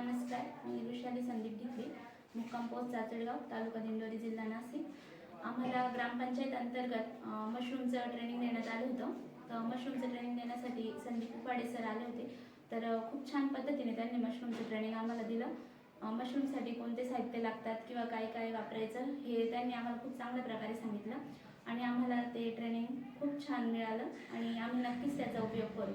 नमस्कार मी ऋषाली संदीप ढिकले मुक्काम पोस्ट चाचडगाव तालुका दिंडोरी जिल्हा नाशिक. आम्हाला ग्रामपंचायत अंतर्गत मशरूमचं ट्रेनिंग देण्यात आलं होतं. तर मशरूमचं ट्रेनिंग देण्यासाठी संदीप उपाडे सर आले होते. तर खूप छान पद्धतीने त्यांनी मशरूमचं ट्रेनिंग आम्हाला दिलं. मशरूमसाठी कोणते साहित्य लागतात किंवा काय काय वापरायचं हे त्यांनी आम्हाला खूप चांगल्या प्रकारे सांगितलं. आणि आम्हाला ते ट्रेनिंग खूप छान मिळालं आणि आम्ही नक्कीच त्याचा उपयोग करू.